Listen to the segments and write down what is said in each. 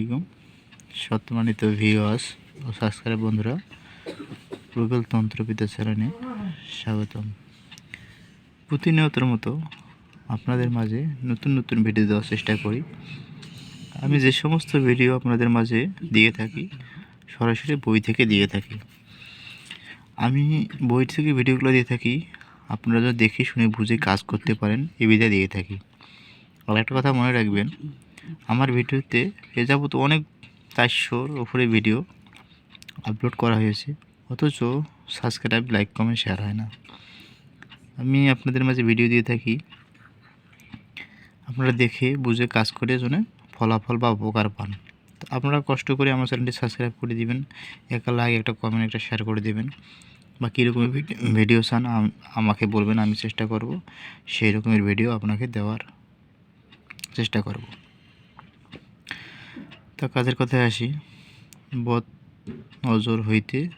আলাইকুম। সম্মানিত ভিওয়াস ও সাবস্ক্রাইব বন্ধুরা প্রবল তন্ত্রবিদ্যা চ্যানেলে স্বাগতম। প্রতিনিয়তের মতো আপনাদের মাঝে নতুন নতুন ভিডিও দেওয়ার চেষ্টা করি। আমি যে সমস্ত ভিডিও আপনাদের মাঝে দিয়ে থাকি, সরাসরি বই থেকে দিয়ে থাকি। আমি বই থেকে ভিডিওগুলো দিয়ে থাকি, আপনারা যেন দেখে শুনে বুঝে কাজ করতে পারেন এ বিধায় দিয়ে থাকি। আর একটা কথা মনে রাখবেন আমার ভিডিওতে এ যাবত অনেক চারশোর ওপরে ভিডিও আপলোড করা হয়েছে। অথচ সাবস্ক্রাইব লাইক কমেন্ট শেয়ার হয় না। আমি আপনাদের মাঝে ভিডিও দিয়ে থাকি। আপনারা দেখে, বুঝে, কাজ করে যেন ফলাফল বা উপকার পান। তো আপনারা কষ্ট করে আমার চ্যানেলটি সাবস্ক্রাইব করে দিবেন, একটা লাইক একটা কমেন্ট একটা শেয়ার করে দেবেন। বা কীরকম ভিডিও চান, আম- আমাকে বলবেন, আমি চেষ্টা করব সেই রকমের ভিডিও আপনাকে দেওয়ার চেষ্টা করব। তা কাজের কথায় আসি? বদ নজর হইতে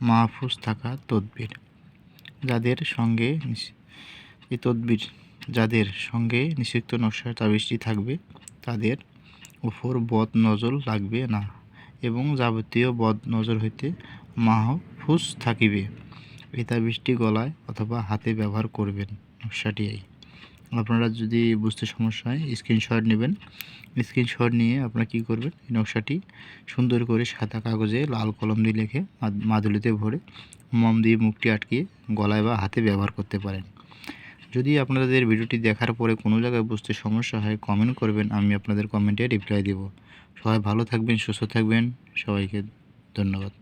মাহফুজ থাকা তদবির। যাদের সঙ্গে এই তদবির, যাদের সঙ্গে নিষিক্ত নকশার তাবিজটি থাকবে, তাদের উপর বদ নজর লাগবে না এবং যাবতীয় বদ নজর হইতে মাহফুজ থাকিবে। এই তাবিজটি গলায় অথবা হাতে ব্যবহার করবেন নকশাটি এই আপনারা যদি বুঝতে সমস্যা হয় স্ক্রিনশট নেবেন। স্ক্রিনশট নিয়ে আপনারা কী করবেন? এই নকশাটি সুন্দর করে সাদা কাগজে লাল কলম দিয়ে লিখে মাদ- মাদুলিতে ভরে মম দিয়ে মুখটি আটকিয়ে গলায় বা হাতে ব্যবহার করতে পারেন। যদি আপনাদের ভিডিওটি দেখার পরে কোনো জায়গায় বুঝতে সমস্যা হয় কমেন্ট করবেন, আমি আপনাদের কমেন্টে রিপ্লাই দেব। সবাই ভালো থাকবেন, সুস্থ থাকবেন। সবাইকে ধন্যবাদ।